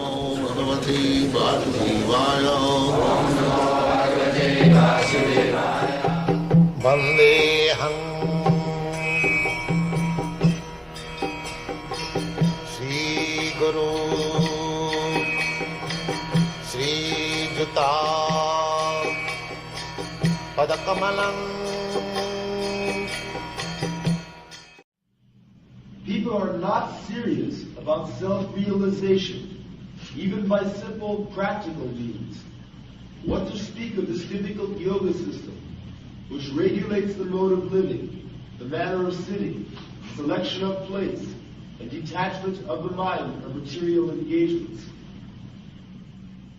भगवते वासुदेवाय वन्देऽहम् श्रीगुरु श्रीयुता पदकमलम् People are not serious about self-realization, even by simple practical means. What to speak of this difficult yoga system, which regulates the mode of living, the manner of sitting, selection of place, and detachment of the mind from material engagements.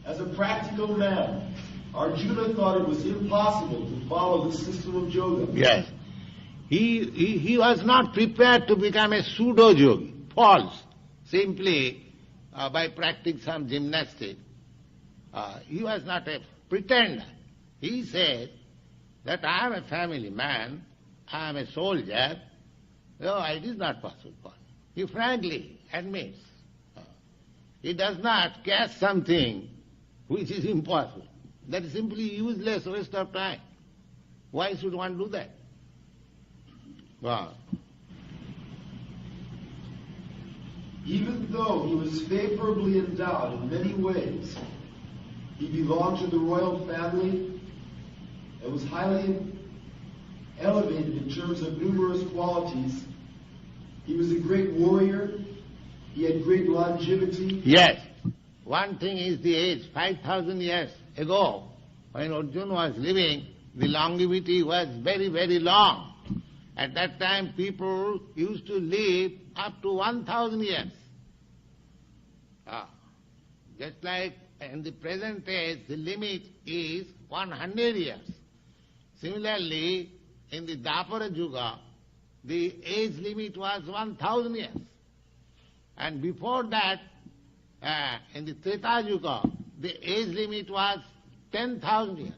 As a practical man, Arjuna thought it was impossible to follow the system of yoga. Yes. He, he, he was not prepared to become a pseudo yogi, false, simply uh, by practicing some gymnastics. Uh, he was not a pretender. He said that I am a family man, I am a soldier, no, it is not possible for me. He frankly admits. Uh, he does not catch something which is impossible. That is simply useless waste of time. Why should one do that? Wow. Even though he was favorably endowed in many ways, he belonged to the royal family and was highly elevated in terms of numerous qualities. He was a great warrior. He had great longevity. Yes. One thing is the age. 5,000 years ago, when Arjuna was living, the longevity was very, very long. At that time, people used to live up to 1,000 years. Ah. Just like in the present age, the limit is 100 years. Similarly, in the Dapara Yuga, the age limit was 1,000 years. And before that, uh, in the Treta Yuga, the age limit was 10,000 years.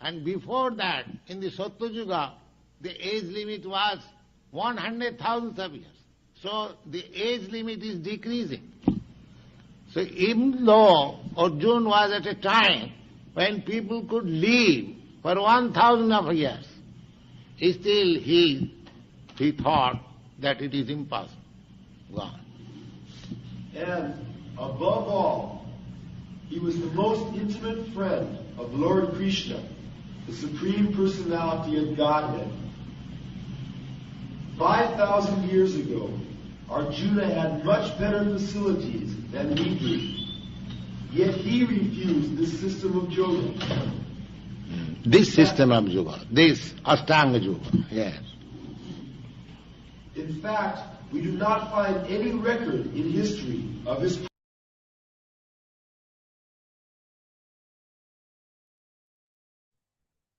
And before that, in the Sattva Yuga, the age limit was 100,000 of years. So the age limit is decreasing. So even though Arjuna was at a time when people could live for 1,000 of years, still he, he thought that it is impossible. God. And above all, he was the most intimate friend of Lord Krishna, the Supreme Personality of Godhead. 5,000 years ago, Arjuna had much better facilities than we do. Yet he refused this system of yoga. This system of yoga, this Ashtanga yoga, yes. In fact, we do not find any record in history of his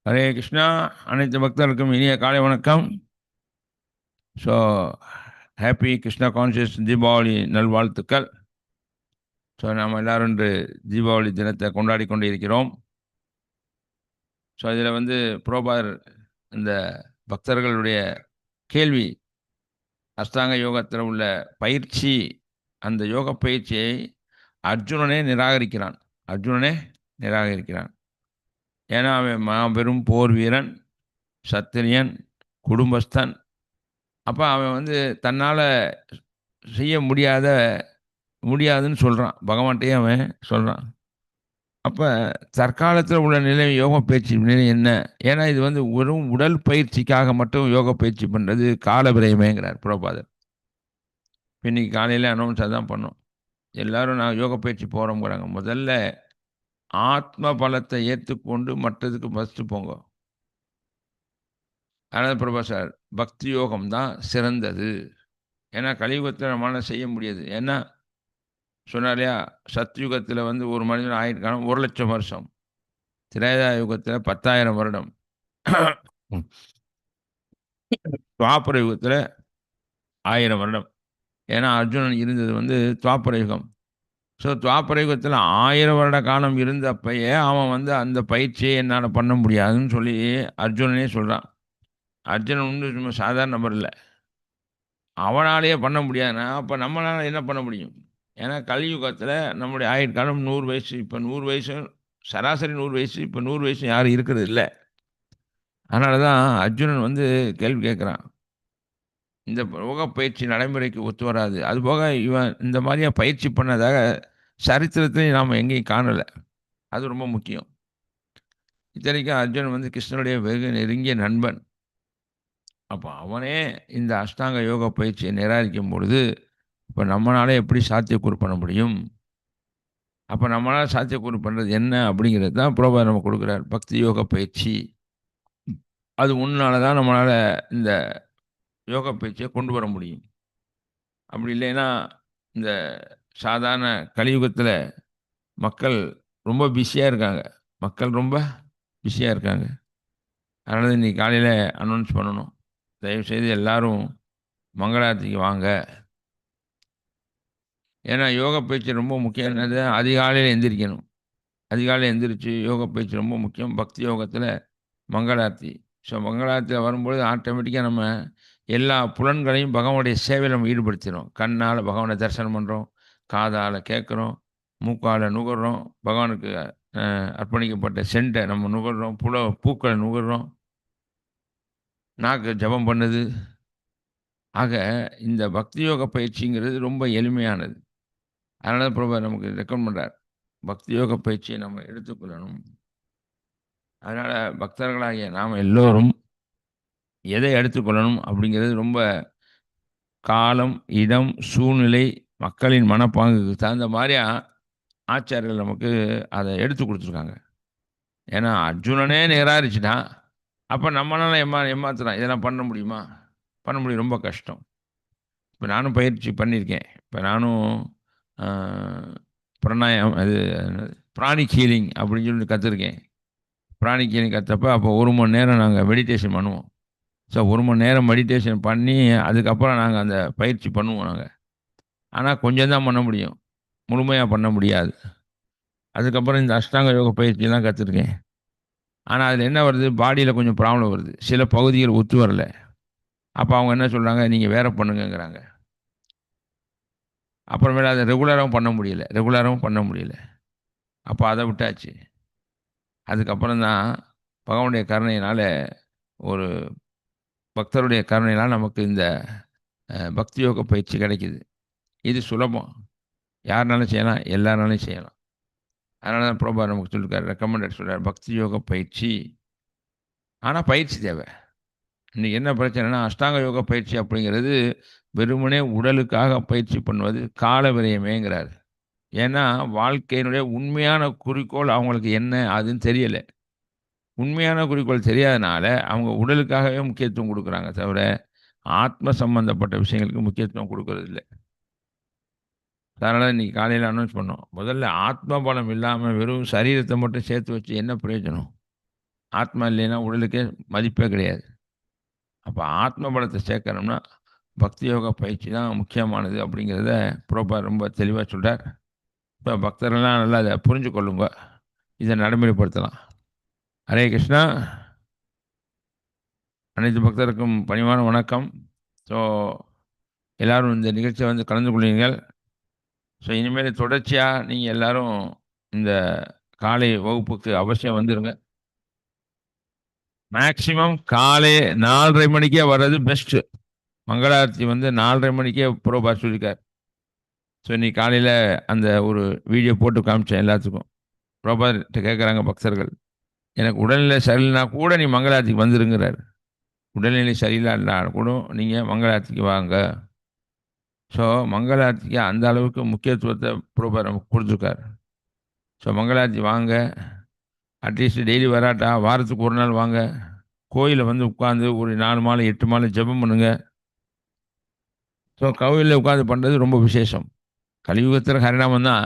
Hare Krishna அனைத்து பக்தர்களுக்கும் இனிய காலை வணக்கம் so happy Krishna conscious Deepavali நல்வாழ்த்துக்கள். So நாம் எல்லோரும் இன்று தீபாவளி தினத்தை கொண்டாடி கொண்டு இருக்கிறோம் ஸோ இதில் வந்து புரோபார் இந்த பக்தர்களுடைய கேள்வி அஷ்டாங்க யோகத்தில் உள்ள பயிற்சி அந்த யோக பயிற்சியை அர்ஜுனனே நிராகரிக்கிறான். அர்ஜுனனே நிராகரிக்கிறான். ஏன்னா அவன் மாபெரும் போர் வீரன் சத்திரியன் குடும்பஸ்தன் அப்போ அவன் வந்து தன்னால் செய்ய முடியாத முடியாதுன்னு சொல்கிறான் பகவான்கிட்டயே அவன் சொல்கிறான் அப்போ தற்காலத்தில் உள்ள நிலை யோக பயிற்சி நிலை என்ன? ஏன்னா இது வந்து வெறும் உடல் பயிற்சிக்காக மட்டும் யோக பயிற்சி பண்ணுறது கால விரயமேங்கிறார் புரோபாதர் இன்னைக்கு காலையில் அனௌன்ஸ் தான் பண்ணோம். எல்லாரும் நான் யோக பயிற்சி போகிறோங்கிறாங்க முதல்ல ஆத்ம பலத்தை ஏற்றுக்கொண்டு மற்றதுக்கு ஃபஸ்ட்டு போங்க. அனந்த பிரபா சார் பக்தி யோகம் தான் சிறந்தது. ஏன்னா கலியுகத்தில் நம்மளால் செய்ய முடியாது. ஏன்னா சொன்னார் இல்லையா சத்யுகத்தில் வந்து ஒரு மனிதன் ஆயிருக்கான ஒரு லட்சம் வருஷம். திரேதா யுகத்தில் பத்தாயிரம் வருடம். துவாபர யுகத்தில் ஆயிரம் வருடம். ஏன்னா அர்ஜுனன் இருந்தது வந்து துவாபர யுகம். ஸோ துவாபர யுகத்தில் ஆயிரம் வருட காலம் இருந்தப்பயே அவன் வந்து அந்த பயிற்சியை என்னால் பண்ண முடியாதுன்னு சொல்லி அர்ஜுனனே சொல்கிறான் அர்ஜுனன் வந்து சும்மா சாதாரண நபர் இல்லை. அவனாலேயே பண்ண முடியாதுன்னா அப்போ நம்மளால் என்ன பண்ண முடியும்? ஏன்னா கலியுகத்தில் நம்முடைய ஆயுட்காலம் நூறு வயசு. இப்போ நூறு வயசு சராசரி நூறு வயசு இப்போ நூறு வயசு யாரும் இருக்கிறது இல்லை. அதனால தான் அர்ஜுனன் வந்து கேள்வி கேட்குறான். இந்த யோக பயிற்சி நடைமுறைக்கு ஒத்து வராது. அதுபோக இவன் இந்த மாதிரியா பயிற்சி பண்ணதாக சரித்திரத்திலையும் நாம் எங்கேயும் காணலை. அது ரொம்ப முக்கியம். இத்தனைக்கும் அர்ஜுனன் வந்து கிருஷ்ணனுடைய வெகு நெருங்கிய நண்பன். அப்போ அவனே இந்த அஷ்டாங்க யோக பயிற்சியை நிராகரிக்கும் பொழுது இப்போ நம்மளால எப்படி சாத்தியக்கூறு பண்ண முடியும்? அப்போ நம்மளால் சாத்தியக்கூறு பண்ணுறது என்ன? அப்படிங்கிறது தான் புரோபா நம்ம கொடுக்குறார். பக்தி யோக பயிற்சி. அது உன்னால தான் நம்மளால் இந்த யோக பயிற்சியை கொண்டு வர முடியும். அப்படி இல்லைன்னா இந்த சாதாரண கலியுகத்தில் மக்கள் ரொம்ப பிஸியாக இருக்காங்க. மக்கள் ரொம்ப பிஸியாக இருக்காங்க. அதனால் இன்னைக்கு காலையில் அனௌன்ஸ் பண்ணணும். தயவுசெய்து எல்லாரும் மங்களாரத்திக்கு வாங்க. ஏன்னா யோக பயிற்சி ரொம்ப முக்கியமானது அதிகாலையில் எந்திரிக்கணும். அதிகாலையில் எந்திரிச்சு யோக பயிற்சி ரொம்ப முக்கியம். பக்தி யோகத்தில் மங்களார்த்தி ஸோ மங்களாரத்தில் வரும்பொழுது ஆட்டோமேட்டிக்காக நம்ம எல்லா புலன்களையும் பகவானுடைய சேவையில் நம்ம ஈடுபடுத்திடும் கண்ணால் பகவானை தரிசனம் பண்ணுறோம் காதால் கேட்குறோம். மூக்கால் நுகர்றோம். பகவானுக்கு அர்ப்பணிக்கப்பட்ட சென்ட்டை நம்ம நுகர்றோம். புல பூக்களை நுகர்றோம். நாக்கு ஜபம் பண்ணுது. ஆக இந்த பக்தி யோக பயிற்சிங்கிறது ரொம்ப எளிமையானது. அதனால தான் பிரபா நமக்கு ரெக்கமெண்ட் பண்ணுறார் பக்தி யோக பயிற்சியை நம்ம எடுத்துக்கொள்ளணும். அதனால் பக்தர்களாகிய நாம் எல்லோரும் எதை எடுத்துக்கொள்ளணும் அப்படிங்கிறது ரொம்ப காலம் இடம் சூழ்நிலை மக்களின் மனப்பாங்குக்கு தகுந்த மாதிரியா ஆச்சாரியர்கள் நமக்கு அதை எடுத்து கொடுத்துருக்காங்க. ஏன்னா அர்ஜுனனே நிராகரிச்சுட்டான் அப்போ நம்மளால ஏமா ஏமாத்தலாம். இதெல்லாம் பண்ண முடியுமா? பண்ண முடியும். ரொம்ப கஷ்டம். இப்போ நானும் பயிற்சி பண்ணியிருக்கேன். இப்போ நானும் பிரணாயம் அது பிராணி பிராணிக் ஹீலிங் அப்படின்னு சொல்லி கற்றுருக்கேன் பிராணிக் ஹீலிங் கற்றப்ப அப்போ ஒரு மணி நேரம் நாங்கள் மெடிடேஷன் பண்ணுவோம். ஸோ ஒரு மணி நேரம் மெடிடேஷன் பண்ணி அதுக்கப்புறம் நாங்கள் அந்த பயிற்சி பண்ணுவோம் நாங்கள் ஆனால் கொஞ்சம் தான் பண்ண முடியும். முழுமையாக பண்ண முடியாது. அதுக்கப்புறம் இந்த அஷ்டாங்க யோக பயிற்சியெல்லாம் கற்றுருக்கேன் ஆனால் அதில் என்ன வருது? பாடியில் கொஞ்சம் ப்ராப்ளம் வருது. சில பகுதிகள் ஒத்து வரல. அப்போ அவங்க என்ன சொல்கிறாங்க நீங்கள் வேற பண்ணுங்கங்கிறாங்க. அப்புறமேல அதை ரெகுலராகவும் பண்ண முடியல. ரெகுலராகவும் பண்ண முடியல. அப்போ அதை விட்டாச்சு. அதுக்கப்புறம் தான் பகவனுடைய கருணையினால் ஒரு பக்தருடைய கருணையினால் நமக்கு இந்த பக்தி யோக பயிற்சி கிடைக்குது. இது சுலபம். யாருனாலும் செய்யலாம் எல்லாருனாலும் செய்யலாம். அதனால தான் பிரபா நமக்கு சொல்லியிருக்காரு ரெக்கமெண்டட் சொல்கிறார் பக்தி யோக பயிற்சி. ஆனால் பயிற்சி தேவை. இன்றைக்கி என்ன பிரச்சனைனா அஷ்டாங்க யோக பயிற்சி அப்படிங்கிறது வெறுமனே உடலுக்காக பயிற்சி பண்ணுவது கால விரயமேங்கிறார். ஏன்னா வாழ்க்கையினுடைய உண்மையான குறிக்கோள் அவங்களுக்கு என்ன அதுன்னு தெரியலை. உண்மையான குறிக்கோள் தெரியாதனால அவங்க உடலுக்காகவே முக்கியத்துவம் கொடுக்குறாங்க தவிர ஆத்ம சம்பந்தப்பட்ட விஷயங்களுக்கு முக்கியத்துவம் கொடுக்கறதில்லை. அதனால் இன்றைக்கி காலையில் அனௌன்ஸ் பண்ணோம். முதல்ல ஆத்ம பலம் இல்லாமல் வெறும் சரீரத்தை மட்டும் சேர்த்து வச்சு என்ன பிரயோஜனம்? ஆத்மா இல்லைன்னா உடலுக்கே மதிப்பே கிடையாது. அப்போ ஆத்ம பலத்தை சேர்க்கணும்னா பக்தி யோக பயிற்சி தான் முக்கியமானது அப்படிங்கிறத புரோபா ரொம்ப தெளிவாக சொல்கிறார் இப்போ பக்தர்கள்லாம் நல்லா அதை புரிஞ்சு கொள்ளுங்க. இதை நடைமுறைப்படுத்தலாம். ஹரே கிருஷ்ணா. அனைத்து பக்தருக்கும் பணிவான வணக்கம். ஸோ எல்லோரும் இந்த நிகழ்ச்சியை வந்து கலந்து கொள்வீங்கள் ஸோ இனிமேல் தொடர்ச்சியாக நீங்கள் எல்லாரும் இந்த காலை வகுப்புக்கு அவசியம் வந்துடுங்க மேக்சிமம் காலை நாலரை மணிக்கே வர்றது பெஸ்ட்டு மங்களாரத்தி வந்து நாலரை மணிக்கே ப்ரோபா சொல்லியிருக்கார் ஸோ நீ காலையில் அந்த ஒரு வீடியோ போட்டு காமிச்சேன் எல்லாத்துக்கும். ப்ரோபாட்ட கேட்குறாங்க பக்தர்கள். எனக்கு உடல்நிலை சரியில்லைனா கூட நீ மங்களாரத்திக்கு வந்துருங்கிறார். உடல்நிலை சரியில்லாட்டினா கூட நீங்கள் மங்களாரத்திக்கு வாங்க. ஸோ மங்களாரத்திக்கு அந்த அளவுக்கு முக்கியத்துவத்தை புரோபா நமக்கு கொடுத்துருக்கார். ஸோ மங்களாரத்தி வாங்க. அட்லீஸ்ட் டெய்லி வராட்டா வாரத்துக்கு ஒரு நாள் வாங்க. கோயிலில் வந்து உட்காந்து ஒரு நாலு மாலை எட்டு மாலை ஜெபம் பண்ணுங்க. ஸோ கோயிலில் உட்காந்து பண்ணுறது ரொம்ப விசேஷம். கலியுகத்தில் ஹரிநாமம் தான்.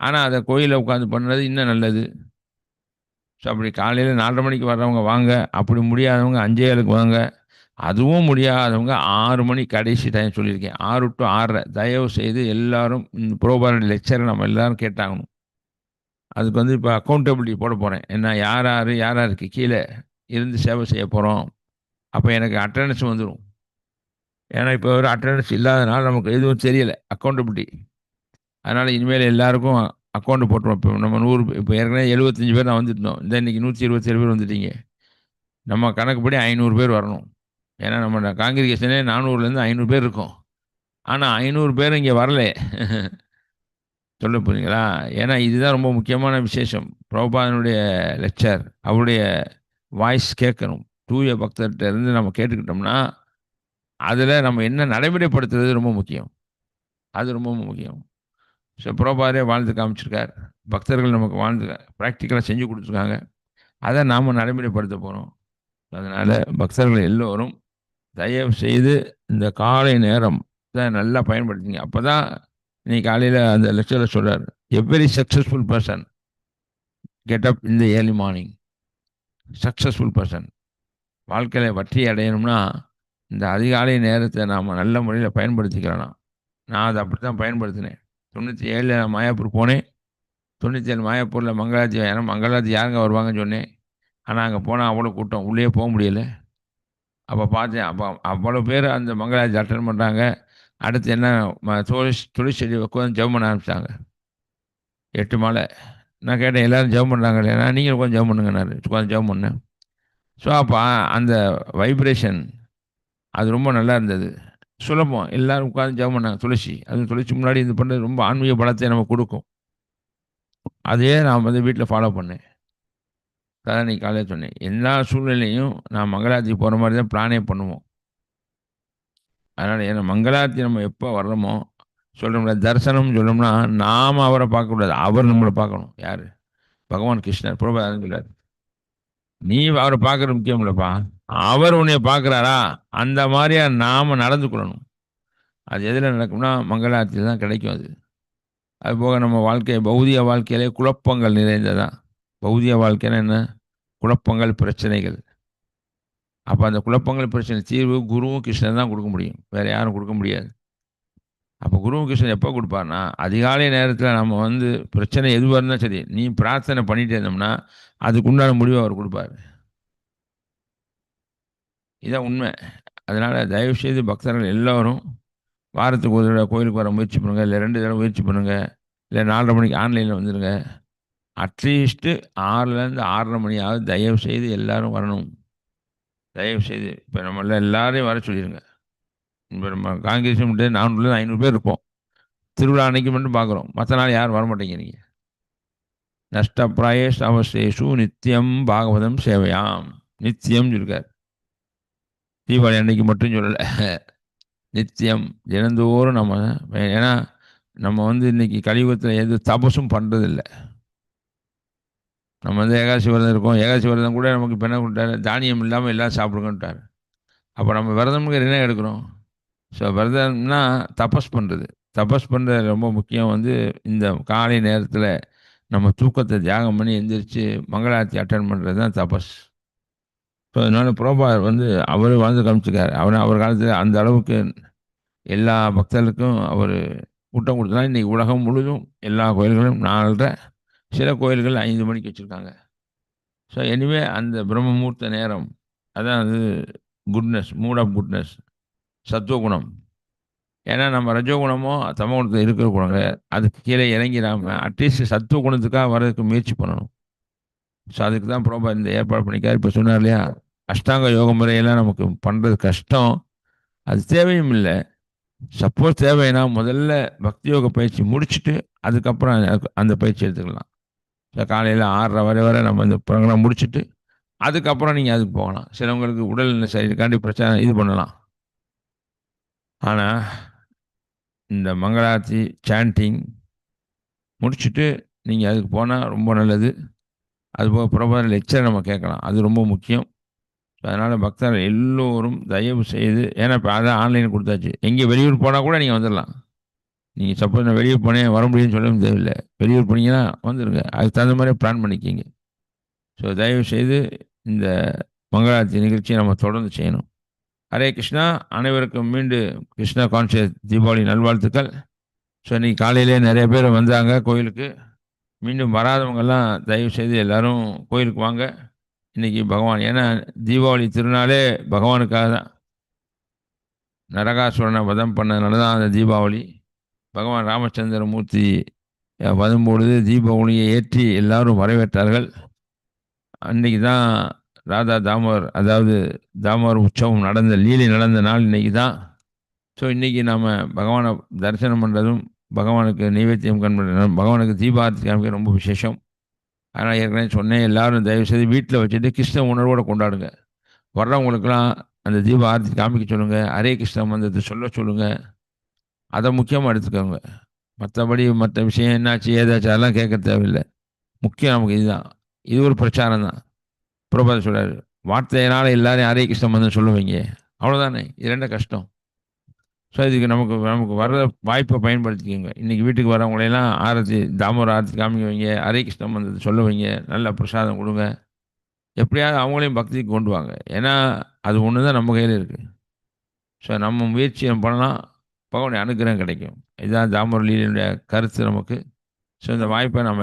ஆனால் அதை கோயிலில் உட்காந்து பண்ணுறது இன்னும் நல்லது. ஸோ அப்படி காலையில் நாலரை மணிக்கு வர்றவங்க வாங்க. அப்படி முடியாதவங்க அஞ்சே ஏழுக்கு வாங்க. அதுவும் முடியாதவங்க ஆறு மணி கடைசி டைம் சொல்லியிருக்கேன். ஆறு டு ஆறரை. தயவு செய்து எல்லாரும் இந்த ப்ரோபாரண்ட் லெக்சரை நம்ம எல்லாரும் கேட்டாகணும். அதுக்கு வந்து இப்போ அக்கௌண்டபிலிட்டி போட போகிறேன் என்ன யார் யார் யார் யாருக்கு கீழே இருந்து சேவை செய்ய போகிறோம் அப்போ எனக்கு அட்டண்டன்ஸ் வந்துடும் ஏன்னா இப்போ ஒரு அட்டண்டன்ஸ் இல்லாதனால நமக்கு எதுவும் தெரியலை. அக்கௌண்டபிலிட்டி அதனால் இனிமேல் எல்லாருக்கும் அக்கௌண்ட் போட்டுருவோம். இப்போ நம்ம நூறு இப்போ ஏற்கனவே எழுபத்தஞ்சு பேர் நான் வந்துட்டோம் இந்த இன்னைக்கு நூற்றி இருபத்தேழு பேர் வந்துட்டீங்க. நம்ம கணக்குப்படி ஐநூறு பேர் வரணும். ஏன்னா நம்ம காங்கிரிகேஷனே நானூறுலேருந்து ஐநூறு பேர் இருக்கும். ஆனால் ஐநூறு பேர் இங்கே வரல. சொல்ல போறீங்களா ஏன்னா இதுதான் ரொம்ப முக்கியமான விசேஷம். பிரபுபாதனுடைய லெக்சர் அவருடைய வாய்ஸ் கேட்கணும். தூய பக்தர்கிட்ட இருந்து நம்ம கேட்டுக்கிட்டோம்னா அதில் நம்ம என்ன நடைமுறைப்படுத்துறது ரொம்ப முக்கியம். அது ரொம்ப முக்கியம். ஸோ பிரபாரே வாழ்ந்து காமிச்சிருக்கார். பக்தர்கள் நமக்கு வாழ்ந்து ப்ராக்டிக்கலாக செஞ்சு கொடுத்துருக்காங்க. அதை நாம் நடைமுறைப்படுத்த போகிறோம் அதனால் பக்தர்கள் எல்லோரும் தயவு செய்து இந்த காலை நேரம் தான் நல்லா பயன்படுத்திங்க. அப்போ தான் இன்னைக்கு காலையில் அந்த லெக்சரில் சொல்கிறார் every successful person get up இந்த ஏர்லி மார்னிங் சக்ஸஸ்ஃபுல் பர்சன் வாழ்க்கையில் வெற்றி அடையணும்னா இந்த அதிகாலை நேரத்தை நாம் நல்ல முறையில் பயன்படுத்திக்கலாம். நான் அதை அப்படி தான் பயன்படுத்தினேன். தொண்ணூற்றி ஏழில் நான் மாயாப்பூர் போனேன். தொண்ணூற்றி ஏழு மாயாப்பூரில் மங்களாத்தி ஏன்னா மங்களாத்தி யாருங்க வருவாங்கன்னு சொன்னேன். ஆனால் அங்கே போனால் அவ்வளோ கூட்டம். உள்ளே போக முடியல. அப்போ பார்த்தேன் அப்போ அவ்வளோ பேர் அந்த மங்களாஜ் அட்டன் பண்ணுறாங்க அடுத்து என்ன ம- தொழில் செடி உட்காந்து ஜெபம் பண்ண ஆரம்பித்தாங்க எட்டு மாலை. நான் கேட்டேன் எல்லோரும் ஜெபம் பண்ணுறாங்க இல்லையா? நீங்கள் உட்காந்து ஜெபம் பண்ணுங்கன்னாரு உட்காந்து ஜெபம் பண்ணேன். ஸோ அப்போ அந்த வைப்ரேஷன் அது ரொம்ப நல்லா இருந்தது. சுலபம். எல்லோரும் உட்காந்து ஜெபம் பண்ணாங்க. துளசி. அது துளசி முன்னாடி இது பண்ணுறது ரொம்ப ஆன்மீக பலத்தை நமக்கு கொடுக்கும். அதையே நான் வந்து வீட்டில் ஃபாலோ பண்ணேன். அதான் நீ காலையில் சொன்னேன். எல்லா சூழ்நிலையும் நான் மங்களாத்தி போகிற மாதிரி தான் பிளானே பண்ணுவோம். அதனால் ஏன்னா மங்களாத்தி நம்ம எப்போ வர்றோமோ சொல்கிறோம்ல தரிசனம் சொல்லணும்னா நாம் அவரை பார்க்கக்கூடாது. அவர் நம்மளை பார்க்கணும். யார்? பகவான் கிருஷ்ணர் பிரபாதம் சொல்றார். நீ அவரை பார்க்குற முக்கியம் இல்லைப்பா. அவர் உன்னைய பார்க்குறாரா? அந்த மாதிரியா நாம் நடந்துக்கொள்ளணும் அது எதில் நடக்கும்னா மங்களாத்தில் தான் கிடைக்கும் அது. அதுபோக நம்ம வாழ்க்கை பௌதிக வாழ்க்கையிலே குழப்பங்கள் நிறைந்ததான் பௌதிக வாழ்க்கைன்னா என்ன? குழப்பங்கள் பிரச்சனைகள். அப்போ அந்த குழப்பங்கள் பிரச்சனை தீர்வு குருவும் கிருஷ்ணன் தான் கொடுக்க முடியும். வேறு யாரும் கொடுக்க முடியாது. அப்போ குருவும் கிருஷ்ணன் எப்போ கொடுப்பார்னா அதிகாலை நேரத்தில் நம்ம வந்து பிரச்சனை எதுவாக இருந்தாலும் சரி நீ பிரார்த்தனை பண்ணிட்டு இருந்தோம்னா அதுக்கு உண்டான முடிவை அவர் கொடுப்பார். இதான் உண்மை. அதனால் தயவுசெய்து பக்தர்கள் எல்லோரும் வாரத்துக்கு ஒரு தடவை கோயிலுக்கு வர முயற்சி பண்ணுங்கள் இல்லை ரெண்டு தடவை முயற்சி பண்ணுங்கள் இல்லை நாலரை மணிக்கு ஆன்லைனில் வந்துடுங்க அட்லீஸ்ட்டு ஆறுலேருந்து ஆறரை மணியாவது தயவு செய்து எல்லாரும் வரணும். தயவு செய்து இப்போ நம்மள எல்லாரையும் வர சொல்லிடுங்க இப்போ நம்ம காங்கிரஸ் மட்டும் நானூறுலேருந்து ஐநூறு பேர் இருப்போம். திருவிழா அன்னைக்கு மட்டும் பார்க்குறோம் மற்ற நாள் யாரும் வர மாட்டேங்கிறீங்க நஷ்டப்பிராயேஷ் அவசேஷு நித்தியம் பாகவதம் சேவையாம். நித்தியம் இருக்கார் தீபாவளி அன்னைக்கு மட்டும் சொல்லலை. நித்தியம் தினந்தோறும் நம்ம ஏன்னா நம்ம வந்து இன்றைக்கி கலியுகத்தில் எது தபசும் பண்ணுறதில்ல நம்ம வந்து ஏகாசி விரதம் இருக்கோம். ஏகாசி விரதம் கூட நமக்கு இப்போ என்ன கொடுத்தாரு தானியம் இல்லாமல் எல்லாம் சாப்பிடுங்கன்ட்டார் அப்போ நம்ம விரதம்ங்கிற என்ன எடுக்கிறோம்? ஸோ விரதம்னா தபஸ் பண்ணுறது தபஸ் பண்ணுறது ரொம்ப முக்கியம். வந்து இந்த காலை நேரத்தில் நம்ம தூக்கத்தை தியாகம் பண்ணி எந்திரிச்சு மங்களாரத்தி அட்டன் பண்ணுறது தான் தபஸ். ஸோ அதனால புரோபார் வந்து அவர் வாழ்ந்து காமிச்சிருக்காரு. அவர் அவர் காலத்தில் அந்த அளவுக்கு எல்லா பக்தர்களுக்கும் அவர் கூட்டம் கொடுத்தனா இன்றைக்கி உலகம் முழுதும் எல்லா கோயில்களும் நாலரை சில கோயில்கள் ஐந்து மணிக்கு வச்சுருக்காங்க. ஸோ எனிவே அந்த பிரம்மமூர்த்த நேரம் அதான் அது குட்னஸ் மூட் ஆஃப் குட்னஸ் சத்துவகுணம் ஏன்னா நம்ம ரஜோகுணமோ தமகுணத்தில் இருக்கிற குணங்கள் அதுக்கு கீழே இறங்கிடாமல் அட்லீஸ்ட் சத்துவ குணத்துக்காக வர்றதுக்கு முயற்சி பண்ணணும். ஸோ அதுக்கு தான் ப்ரோபா இந்த ஏற்பாடு பண்ணிக்காரு இப்போ சொன்னார் இல்லையா அஷ்டாங்க யோக முறையெல்லாம் நமக்கு பண்ணுறது கஷ்டம். அது தேவையும் இல்லை. சப்போஸ் தேவைன்னா முதல்ல பக்தி யோக பயிற்சி முடிச்சுட்டு அதுக்கப்புறம் அந்த பயிற்சி எடுத்துக்கலாம். ஸோ காலையில் ஆறரை வரை வரை நம்ம இந்த ப்ரோக்ராம் முடிச்சுட்டு அதுக்கப்புறம் நீங்கள் அதுக்கு போகலாம். சிலவங்களுக்கு உடல் சரிக்காண்டி பிரச்சனை இது பண்ணலாம். ஆனால் இந்த மங்களாத்தி சாண்டிங் முடிச்சுட்டு நீங்கள் அதுக்கு போனால் ரொம்ப நல்லது. அதுபோக பிரபல லெக்சர் நம்ம கேட்கலாம். அது ரொம்ப முக்கியம். அதனால் பக்தர்கள் எல்லோரும் தயவு செய்து ஏன்னா இப்போ அதான் ஆன்லைன் கொடுத்தாச்சு. எங்கே வெளியூர் போனால் கூட நீங்கள் வந்துடலாம். நீங்கள் சப்போஸ் நான் வெளியூர் போனேன் வர முடியும்னு சொல்ல தேவையில்லை. வெளியூர் போனீங்கன்னா வந்துடுங்க அதுக்கு தகுந்த மாதிரி பிளான் பண்ணிக்கிங்க. ஸோ தயவு செய்து இந்த மங்களாரத்தி நிகழ்ச்சியை நம்ம தொடர்ந்து செய்யணும். ஹரே கிருஷ்ணா. அனைவருக்கும் மீண்டும் கிருஷ்ணா கான்சியஸ் தீபாவளி நல்வாழ்த்துக்கள். ஸோ இன்னைக்கு காலையிலே நிறைய பேர் வந்தாங்க கோயிலுக்கு. மீண்டும் வராதவங்கெல்லாம் தயவு செய்து எல்லாரும் கோயிலுக்கு வாங்க. இன்றைக்கி பகவான் ஏன்னா தீபாவளி திருநாளே பகவானுக்காக தான். நரகாசுரனை வதம் பண்ணதுனால தான் அந்த தீபாவளி. பகவான் ராமச்சந்திர மூர்த்தி வரும்பொழுது தீப ஒளியை ஏற்றி எல்லாரும் வரவேற்றார்கள். அன்னைக்கு தான் ராதா தாமர் அதாவது தாமர் உற்சவம் நடந்த லீலை நடந்த நாள் இன்னைக்கு தான் ஸோ இன்றைக்கி நாம் பகவானை தரிசனம் பண்ணுறதும் பகவானுக்கு நைவேத்தியம் கண்படுறதும் பகவானுக்கு தீபாரதி காமிக்க ரொம்ப விசேஷம். அதனால் ஏற்கனவே சொன்னேன் எல்லாரும் தயவுசெய்து வீட்டில் வச்சுட்டு கிருஷ்ண உணர்வோடு கொண்டாடுங்க. வர்றவங்களுக்கெல்லாம் அந்த தீப ஆரத்தி காமிக்க சொல்லுங்கள் ஹரே கிருஷ்ண மந்திரத்தை சொல்ல சொல்லுங்கள் அதை முக்கியமாக எடுத்துக்கோங்க. மற்றபடி மற்ற விஷயம் என்னாச்சு ஏதாச்சும் அதெல்லாம் கேட்க தேவையில்லை. முக்கியம் நமக்கு இதுதான். இது ஒரு பிரச்சாரம் தான். பிரபாத சொல்கிறார் வார்த்தையினால் எல்லாரையும் ஹரே கிருஷ்ணம் வந்து சொல்லுவீங்க. அவ்வளோதானே இது ரெண்டும் கஷ்டம். ஸோ இதுக்கு நமக்கு நமக்கு வர்ற வாய்ப்பை பயன்படுத்திக்கோங்க. இன்றைக்கி வீட்டுக்கு வரவங்களையெல்லாம் ஆரத்தி தாமோர் ஆரத்தி காமிக்க வைங்க. ஹரே கிருஷ்ணம் மந்திரத்தை சொல்ல வைங்க நல்ல பிரசாதம் கொடுங்க. எப்படியாவது அவங்களையும் பக்திக்கு கொண்டு வாங்க. ஏன்னா அது ஒன்று தான் நம்ம கையில் இருக்குது ஸோ நம்ம முயற்சி பண்ணலாம். பகவானுடைய அனுகிரகம் கிடைக்கும். இதுதான் தாமோர் கருத்து நமக்கு. ஸோ இந்த வாய்ப்பை நம்ம